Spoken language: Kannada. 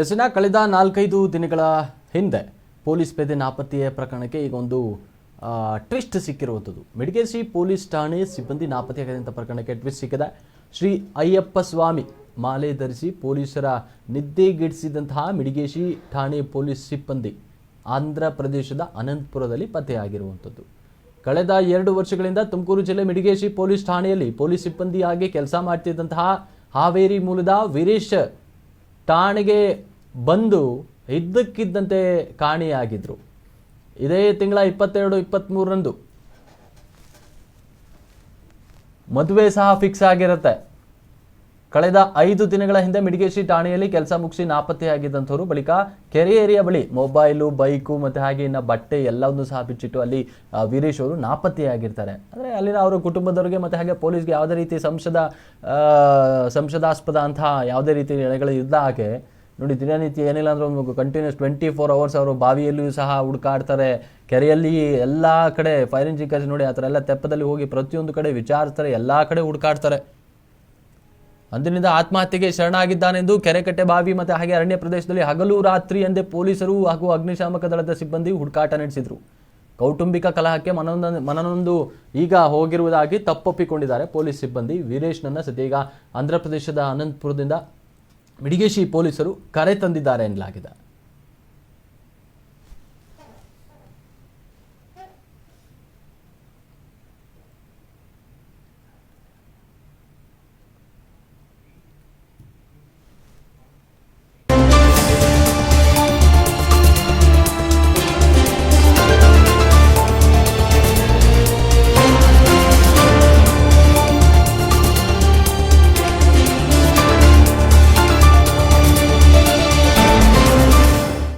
ಎಸ್ನ ಕಳೆದ ನಾಲ್ಕೈದು ದಿನಗಳ ಹಿಂದೆ ಪೊಲೀಸ್ ಪೇದೆ ನಾಪತ್ತೆಯ ಪ್ರಕರಣಕ್ಕೆ ಈಗ ಒಂದು ಟ್ವಿಸ್ಟ್ ಸಿಕ್ಕಿರುವಂಥದ್ದು. ಮಿಡಿಗೇಸಿ ಪೊಲೀಸ್ ಠಾಣೆ ಸಿಬ್ಬಂದಿ ನಾಪತ್ತೆಯಾಗದಂಥ ಪ್ರಕರಣಕ್ಕೆ ಟ್ವಿಸ್ಟ್ ಸಿಕ್ಕಿದೆ. ಶ್ರೀ ಅಯ್ಯಪ್ಪ ಸ್ವಾಮಿ ಮಾಲೆ ಧರಿಸಿ ಪೊಲೀಸರ ನಿದ್ದೆಗೆಡಿಸಿದಂತಹ ಮಿಡಿಗೇಶಿ ಠಾಣೆ ಪೊಲೀಸ್ ಸಿಬ್ಬಂದಿ ಆಂಧ್ರ ಪ್ರದೇಶದ ಅನಂತಪುರದಲ್ಲಿ ಪತ್ತೆಯಾಗಿರುವಂಥದ್ದು. ಕಳೆದ ಎರಡು ವರ್ಷಗಳಿಂದ ತುಮಕೂರು ಜಿಲ್ಲೆ ಮಿಡಿಗೇಶಿ ಪೊಲೀಸ್ ಠಾಣೆಯಲ್ಲಿ ಪೊಲೀಸ್ ಸಿಬ್ಬಂದಿಯಾಗಿ ಕೆಲಸ ಮಾಡ್ತಿದ್ದಂತಹ ಹಾವೇರಿ ಮೂಲದ ವೀರೇಶ್ ಠಾಣೆಗೆ ಬಂದು ಇದ್ದಕ್ಕಿದ್ದಂತೆ ಕಾಣಿಯಾಗಿದ್ದರು ಇದೇ ತಿಂಗಳ ಇಪ್ಪತ್ತೆರಡು ಇಪ್ಪತ್ತ್ಮೂರರಂದು ಮದುವೆ ಸಹ ಫಿಕ್ಸ್ ಆಗಿರುತ್ತೆ. ಕಳೆದ ಐದು ದಿನಗಳ ಹಿಂದೆ ಮಿಡಿಗೇಶಿ ಠಾಣೆಯಲ್ಲಿ ಕೆಲಸ ಮುಗಿಸಿ ನಾಪತ್ತೆಯಾಗಿದ್ದಂಥವರು ಬಳಿಕ ಕೆರೆ ಏರಿಯಾ ಬಳಿ ಮೊಬೈಲು, ಬೈಕು ಮತ್ತು ಹಾಗೆ ಇನ್ನು ಬಟ್ಟೆ ಎಲ್ಲವನ್ನೂ ಸಹ ಬಿಚ್ಚಿಟ್ಟು ಅಲ್ಲಿ ವೀರೇಶ್ ಅವರು ನಾಪತ್ತೆಯಾಗಿರ್ತಾರೆ. ಅಂದರೆ ಅಲ್ಲಿನ ಅವರ ಕುಟುಂಬದವರಿಗೆ ಮತ್ತು ಹಾಗೆ ಪೊಲೀಸ್ಗೆ ಯಾವುದೇ ರೀತಿ ಸಂಶದ ಸಂಶದಾಸ್ಪದ ಅಂತಹ ಯಾವುದೇ ರೀತಿ ಎಳೆಗಳು ಇದ್ದ ಹಾಗೆ, ನೋಡಿ ದಿನನಿತ್ಯ ಏನಿಲ್ಲ ಅಂದ್ರೆ ಒಂದು ಕಂಟಿನ್ಯೂಸ್ ಟ್ವೆಂಟಿ ಫೋರ್ ಅವರ್ಸ್ ಅವರು ಬಾವಿಯಲ್ಲಿಯೂ ಸಹ ಹುಡುಕಾಡ್ತಾರೆ. ಕೆರೆಯಲ್ಲಿ ಎಲ್ಲ ಕಡೆ ಫೈರ್ ಇಂಜಿನ್ ನೋಡಿ ಆ ಥರ ಎಲ್ಲ ತೆಪ್ಪದಲ್ಲಿ ಹೋಗಿ ಪ್ರತಿಯೊಂದು ಕಡೆ ವಿಚಾರಿಸ್ತಾರೆ, ಎಲ್ಲ ಕಡೆ ಹುಡುಕಾಡ್ತಾರೆ. ಅಂದಿನಿಂದ ಆತ್ಮಹತ್ಯೆಗೆ ಶರಣಾಗಿದ್ದಾನೆಂದು ಕೆರೆಕಟ್ಟೆ ಬಾವಿ ಮತ್ತು ಹಾಗೆ ಅರಣ್ಯ ಪ್ರದೇಶದಲ್ಲಿ ಹಗಲು ರಾತ್ರಿ ಎಂದೇ ಪೊಲೀಸರು ಹಾಗೂ ಅಗ್ನಿಶಾಮಕ ದಳದ ಸಿಬ್ಬಂದಿ ಹುಡುಕಾಟ ನಡೆಸಿದರು. ಕೌಟುಂಬಿಕ ಕಲಹಕ್ಕೆ ಮನನೊಂದು ಮನನೊಂದು ಈಗ ಹೋಗಿರುವುದಾಗಿ ತಪ್ಪೊಪ್ಪಿಕೊಂಡಿದ್ದಾರೆ ಪೊಲೀಸ್ ಸಿಬ್ಬಂದಿ. ವೀರೇಶ್ನನ್ನ ಸದ್ಯ ಈಗ ಆಂಧ್ರ ಪ್ರದೇಶದ ಅನಂತಪುರದಿಂದ ಮಿಡಿಗೇಶಿ ಪೊಲೀಸರು ಕರೆ ತಂದಿದ್ದಾರೆ ಎನ್ನಲಾಗಿದೆ.